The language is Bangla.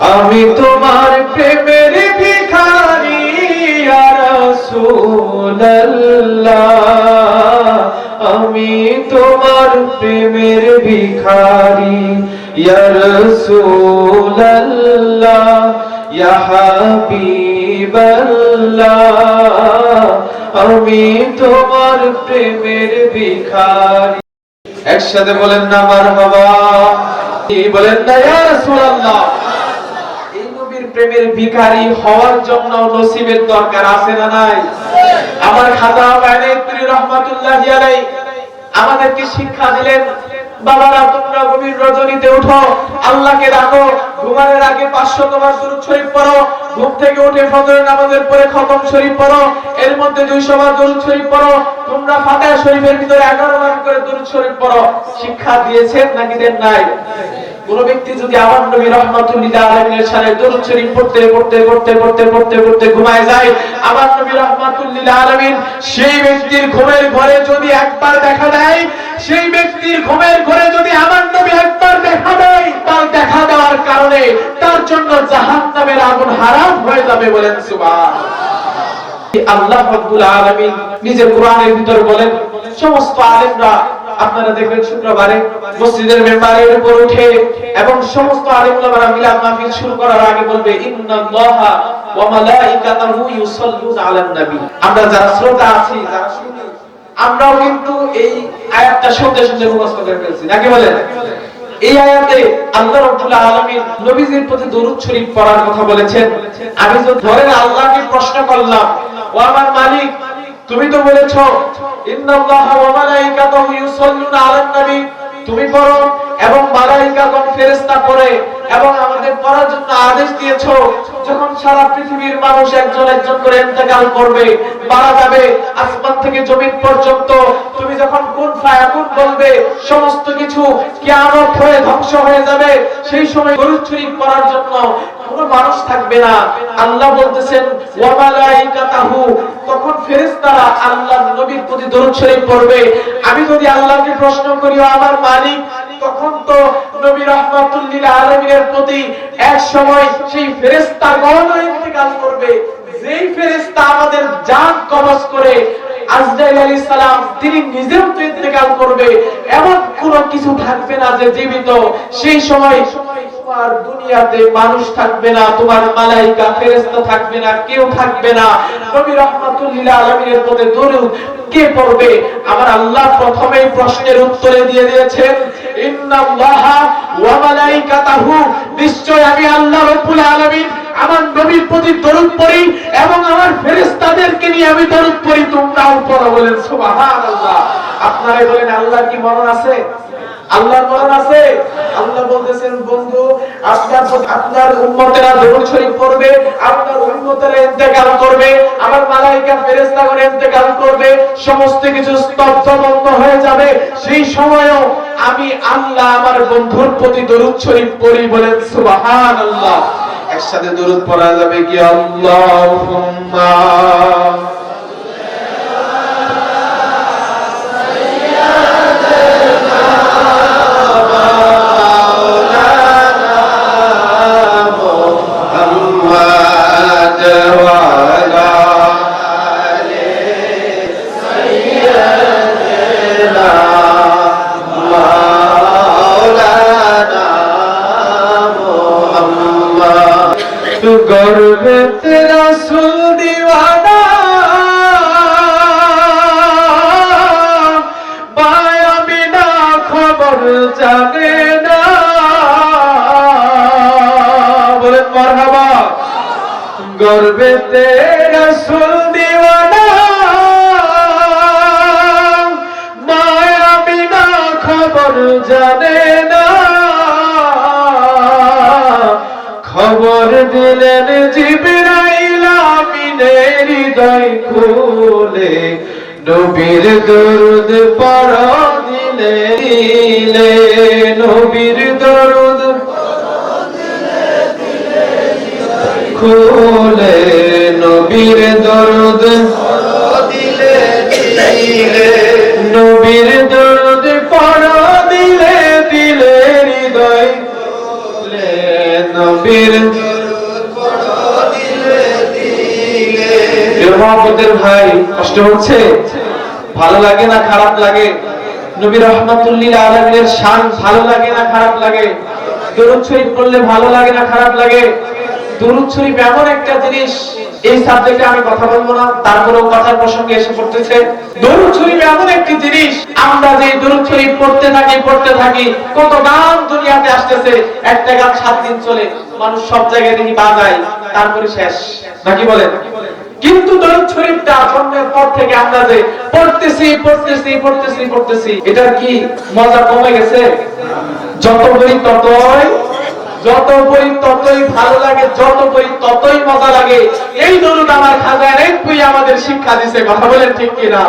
আমি তোমার প্রেমের ভিখারি আমি তোমার প্রেমের ভিখারি আমি তোমার প্রেমের ভিখারি। একসাথে বলেন না মারহাবা বলেন না, ইয়া রাসূলুল্লাহ। এই নবীর প্রেমের ভিখারি হওয়ার জন্য নসিবের দরকার আছে না নাই? আমার খাজা বাইনাতুল রহমাতুল্লাহি আলাইহি। আমাদেরকে শিক্ষা দিলেন, বাবারা, তোমরা গভীর রজনীতে উঠো, আল্লাহকে ডাকো, ঘুমানোর আগে 500 তোমার দুরূদ শরীফ পড়ো, ঘুম থেকে উঠে ফজরের নামাজের পরে খতম শরীফ পড়ো, এর মধ্যে 200 বার দুরূদ শরীফ পড়ো, তোমরা ফাতিহা শরীফের ভিতরে 11 বার করে দুরূদ শরীফ পড়ো। শিক্ষা দিয়েছেন নাকি দেন নাই? কোন ব্যক্তি যদি আমার নবী রহমাতুল্লাহ আলামিনের সাথে দরুদ শরীফ পড়তে পড়তে পড়তে পড়তে পড়তে পড়তে ঘুমায় যায়, আমার নবী রহমাতুল্লাহ আলামিন সেই ব্যক্তির ঘুমের ঘরে যদি একবার দেখা দেয়, সেই ব্যক্তির ঘুমের ঘরে যদি আমার নবী একবার দেখা দেয়, তার দেখা দেওয়ার কারণে তার জন্য জাহান্নামের আগুন হারাম হয়ে যাবে বলেন সুবহান আল্লাহ রাব্বুল আলামিন নিজের কোরআনের ভিতর বলেন, সমস্ত আলেমরা আপনারা দেখবেন শুক্রবারে মসজিদের মেম্বারের উপর উঠে এবং সমস্ত আলেম মিলাদ মাহফিল শুরু করার আগে বলবে, ইন্নাল্লাহা ওয়া মালাইকাতাহু ইউসাল্লুনা আলান নবী। আমরা যারা শ্রোতা আছি আমরাও কিন্তু এই আয়াতটা শুনতে শুনতে মুখস্থ করে ফেলছি। নাকি বলেন? এই আয়াতে আল্লাহ রাব্বুল আলামিন নবীজির প্রতি দরুদ শরীফ পড়ার কথা বলেছেন। আমি তো ধরেন আল্লাহকে প্রশ্ন করলাম, ও আমার মালিক তুমি তো বলেছ, ইন্নাল্লাহ ওয়া ইউসাল্লুনা আলান নবী। তুমি পড়ো, এবং মালাইকাগণ ফেরেশতা এবং আমাদের পড়ার জন্য আদেশ দিয়েছ, যখন সারা পৃথিবীর মানুষ একজন একজন করে ইন্তেকাল করবে, মারা যাবে, আসমান থেকে জমিন পর্যন্ত। তুমি যখন বলবে সমস্ত কিছু হয়ে ধ্বংস হয়ে যাবে। সেই সময় গরুদ শরীফ পড়ার জন্য কোন মানুষ থাকবে না। আল্লাহ বলতেছেন তখন ফেরেশতারা নবীর প্রতি দরুদ শরীফ পড়বে। আমি যদি আল্লাহকে প্রশ্ন করি আমার মালিক? তখন তো নবী আলমিনের প্রতি এক সময় সেই ফেরেস্তাগণ ইন্তেকাল করবে। যেই ফেরেস্তা আমাদের জান কবজ করে আজরাইল আলাইহিস সালাম তিনি নিজেও তো ইন্তেকাল করবে। এমন কোনো কিছু থাকবে না যে জীবিত। সেই সময় দুনিয়াতে মানুষ থাকবে না, তোমার মালাইকা, ফেরেশতা থাকবে না, কেউ থাকবে না। নবী আলামিনের কে পড়বে? আমার আল্লাহ প্রথমেই প্রশ্নের উত্তরে দিয়ে দিয়েছেন, ইন্নাল্লাহা ওয়া মালাইকাতাহু। নিশ্চয় আমি আল্লাহ রাব্বুল আলামিন আমার নবীর প্রতি দরুদ পড়ি এবং আমার ফেরেশতাদেরকে নিয়ে আমি দরুদ পড়ি, তোমরাও পড়ো বলেন, সুবহানাল্লাহ। আপনারা বলেন আল্লাহ কি মরণ আছে? আল্লাহর মরণ আছে? আল্লাহ বলতেছেন, বন্ধু, আপনার আপনার উম্মতেরা দরুদ শরীফ পড়বে, আপনার উম্মতেরা ইন্তেকাল করবে, আমার মালাইকা ফেরেশতাগণ ইন্তেকাল করবে, সমস্ত কিছু স্তব্ধ বন্ধ হয়ে যাবে। সেই সময়ও আমি আল্লাহ আমার বন্ধুর প্রতি দরুদ শরীফ পড়ি বলেন, সুবহানাল্লাহ। একসাথে দূরত পড়া যাবে কি? আল্লাহুম্মা। গর্বে তেরা সুল দিওয়ানা বায়া বিনা খবর জানে না। বলেন মারহাবা। গর্বে তেরা সুল দিওয়ানা। মায়া বিনা খবর জানে না। খবর দিলেন জিবরাইল। আমিনের হৃদয় খুলে, নবীর দরুদ পড়া দিলে দিলে নবীর দরুদ খুলে, নবীর দরুদ দিলে দিলে নবীর দরুদ পড়া দিলে দিলে হৃদয় নবীর প্রিয় মহব্বতের ভাই, কষ্ট হচ্ছে? ভালো লাগে না খারাপ লাগে? নবী রহমাতুল্লিল শান ভালো লাগে না খারাপ লাগে? দরুদ শরীফ পড়লে ভালো লাগে না খারাপ লাগে? দরুদ শরীফ এমন একটা জিনিস, এই সাবজেক্টে আমি কথা বলব না কথার প্রসঙ্গে এসে পড়তেছে। দরুদ শরীফ এমন একটি জিনিস, আমরা যে দরুদ শরীফ পড়তে থাকি পড়তে থাকি, কত গান দুনিয়াতে আসতেছে, একটা গান সাত দিন চলে, মানুষ সব জায়গায় দেখি বাজায়, তারপরে শেষ। নাকি বলেন? কিন্তু দরুদ শরীফটা জন্মের পর থেকে আমরা যে পড়তেছি পড়তেছি পড়তেছি পড়তেছি, এটার কি মজা কমে গেছে? যত বই ততই, যত বই ততই ভালো লাগে, যত বই ততই মজা লাগে। এই দরুদ আমার খাজায় বই আমাদের শিক্ষা দিছে, কথা বলেন ঠিক কিনা?